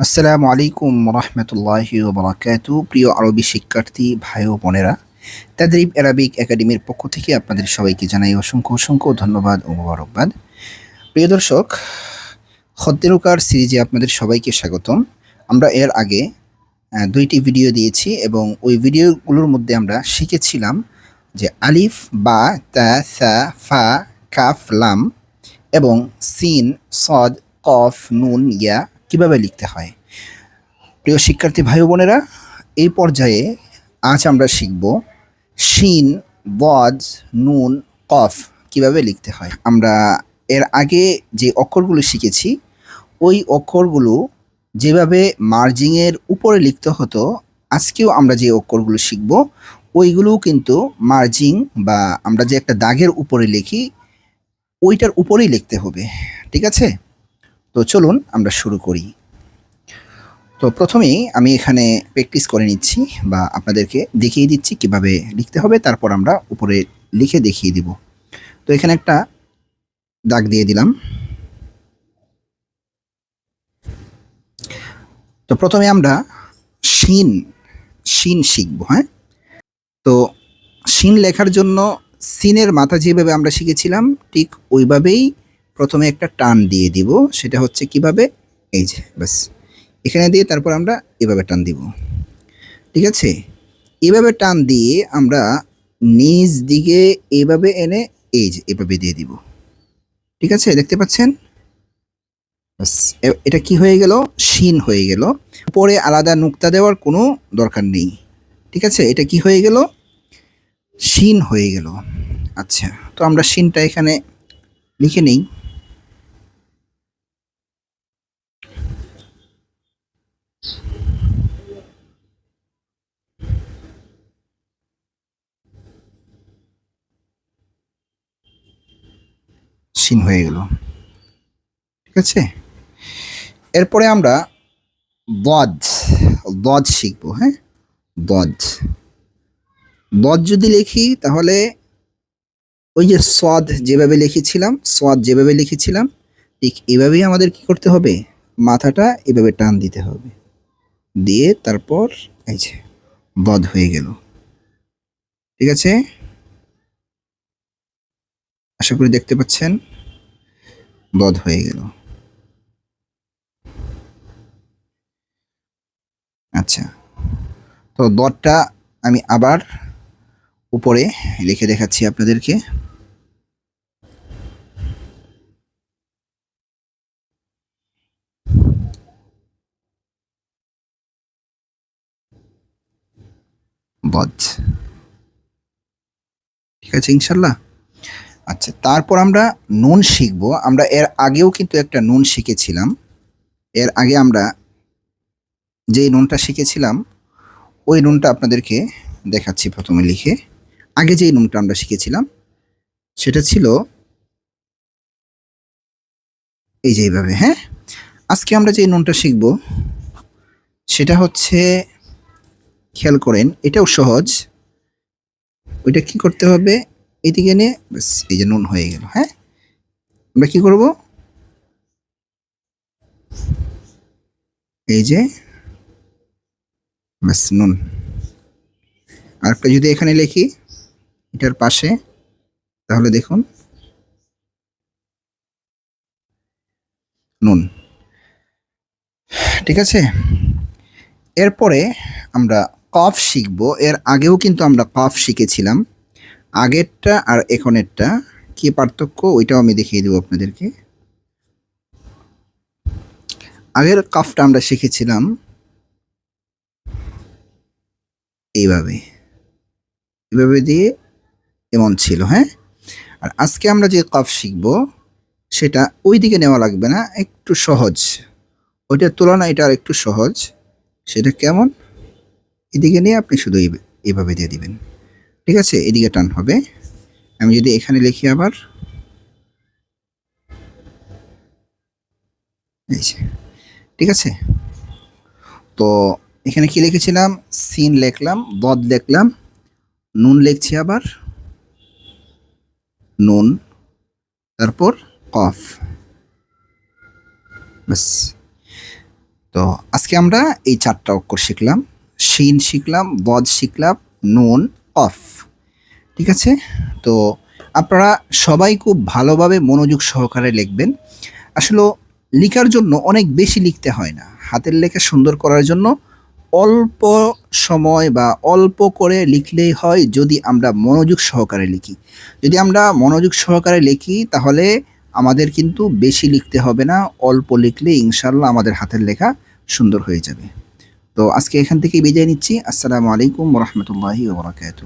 আসসালামু আলাইকুম রহমতুল্লাহি ওবরাকাতু। প্রিয় আরবি শিক্ষার্থী ভাই ও বোনেরা, তাদরিব অ্যারাবিক একাডেমির পক্ষ থেকে আপনাদের সবাইকে জানাই অসংখ্য অসংখ্য ধন্যবাদ ও মোবারকবাদ। প্রিয় দর্শক, খদ্দেরকার সিরিজে আপনাদের সবাইকে স্বাগতম। আমরা এর আগে দুইটি ভিডিও দিয়েছি এবং ওই ভিডিওগুলোর মধ্যে আমরা শিখেছিলাম যে আলিফ, বা, তা, সা, ফা, কাফ, লাম এবং সিন, সদ, কফ, নুন, ইয়া কীভাবে লিখতে হয়? প্রিয় শিক্ষার্থী ভাই বোনেরা, এই পর্যায়ে আজ আমরা শিখব শিন বজ নুন, কফ কীভাবে লিখতে হয়। আমরা এর আগে যে অক্ষরগুলো শিখেছি, ওই অক্ষরগুলো যেভাবে মার্জিংয়ের উপরে লিখতে হতো, আজকেও আমরা যে অক্ষরগুলো শিখব, ওইগুলোও কিন্তু মার্জিং বা আমরা যে একটা দাগের উপরে লিখি, ওইটার উপরেই লিখতে হবে। ঠিক আছে? তো চলুন আমরা শুরু করি। তো প্রথমেই আমি এখানে প্র্যাকটিস করে নিচ্ছি বা আপনাদেরকে দেখিয়ে দিচ্ছি কীভাবে লিখতে হবে, তারপর আমরা উপরে লিখে দেখিয়ে দিব। তো এখানে একটা দাগ দিয়ে দিলাম। তো প্রথমে আমরা শিন শিন শিখব হ্যাঁ? তো শিন লেখার জন্য সিনের মাথা যেভাবে আমরা শিখেছিলাম, ঠিক ওইভাবেই প্রথমে একটা টান দিয়ে দিব, সেটা হচ্ছে কীভাবে? এই যে, ব্যাস। এখানে দিয়ে তারপর আমরা এভাবে টান দিব। ঠিক আছে? এভাবে টান দিয়ে আমরা নিজ দিকে এভাবে এনে এই যে, এভাবে দিয়ে দিব। ঠিক আছে? দেখতে পাচ্ছেন? ব্যাস এটা কি হয়ে গেল? শিন হয়ে গেল। পরে আলাদা নুক্তা দেওয়ার কোনো দরকার নেই। ঠিক আছে? এটা কি হয়ে গেল? শিন হয়ে গেল। আচ্ছা তো আমরা শিনটা এখানে লিখে নেই। শিন হয়ে গেল। ঠিক আছে? এরপরে আমরা বদ বদ শিখব হ্যাঁ? বদ বদ যদি লিখি, তাহলে ওই যে সদ যেভাবে লিখেছিলাম, সদ যেভাবে লিখেছিলাম, ঠিক এভাবেই আমাদের কি করতে হবে? মাথাটা এভাবে টান দিতে হবে। দিয়ে তারপর এই যে বদ হয়ে গেল। ঠিক আছে? আশা করি দেখতে পাচ্ছেন। বধ হয়ে গেল। আচ্ছা তো দরটা আমি আবার উপরে লিখে দেখাচ্ছি আপনাদেরকে। বধ। ঠিক আছে, ইনশাল্লাহ। আচ্ছা তারপর আমরা নুন শিখব। আমরা এর আগেও কিন্তু একটা নুন শিখেছিলাম। এর আগে আমরা যে নুনটা শিখেছিলাম, ওই নুনটা আপনাদেরকে দেখাচ্ছি প্রথমে লিখে। আগে যেই নুনটা আমরা শিখেছিলাম, সেটা ছিল এই যে এইভাবে হ্যাঁ? আজকে আমরা যে নুনটা শিখব, সেটা হচ্ছে, খেয়াল করেন, এটাও সহজ। ওইটা কি করতে হবে? এদিকে এনে ব্যাস, এই যে নুন হয়ে গেল হ্যাঁ? আমরা কি করব? এই যে, ব্যাস, নুন। আর একটা যদি এখানে লিখি, এটার পাশে, তাহলে দেখুন, নুন। ঠিক আছে? এরপরে আমরা কফ শিখব, এর আগেও কিন্তু আমরা কফ শিখেছিলাম। আগেরটা আর এখনেরটা, কি পার্থক্য? ওইটাও আমি দেখিয়ে দেবো আপনাদেরকে। আগের কাফটা আমরা শিখেছিলাম এইভাবে। এভাবে দিয়ে এমন ছিল হ্যাঁ? আর আজকে আমরা যে কফ শিখব, সেটা ওই দিকে নেওয়া লাগবে না, একটু সহজ। ওইটার তুলনায় এটা আর একটু সহজ। সেটা কেমন? এদিকে নিয়ে আপনি শুধু এইভাবে দিয়ে দিবেন। ঠিক আছে, এদিকে টান হবে। আমি যদি এখানে লিখি আবার। ঠিক আছে? তো এখানে কি লিখেছিলাম? সিন লিখলাম বদ লিখলাম, নুন লিখছি আবার। নুন, তারপর কফ। ব্যাস। তো আজকে আমরা এই চারটা অক্ষর শিখলাম। শিন শিখলাম বদ শিখলাম, নুন অফ ঠিক আছে? তো আপনারা সবাই খুব ভালোভাবে মনোযোগ সহকারে লিখবেন। আসলে লেখার জন্য অনেক বেশি লিখতে হয় না। হাতের লেখা সুন্দর করার জন্য অল্প সময় বা অল্প করে লিখলেই হয় যদি আমরা মনোযোগ সহকারে লিখি। যদি আমরা মনোযোগ সহকারে লিখি তাহলে আমাদের কিন্তু বেশি লিখতে হবে না, অল্প লিখলে ইনশাল্লাহ আমাদের হাতের লেখা সুন্দর হয়ে যাবে। তো আজকে এখান থেকে বিদায় নিচ্ছি। আসসালামু আলাইকুম রহমতুল্লাহি ওবরাকাতু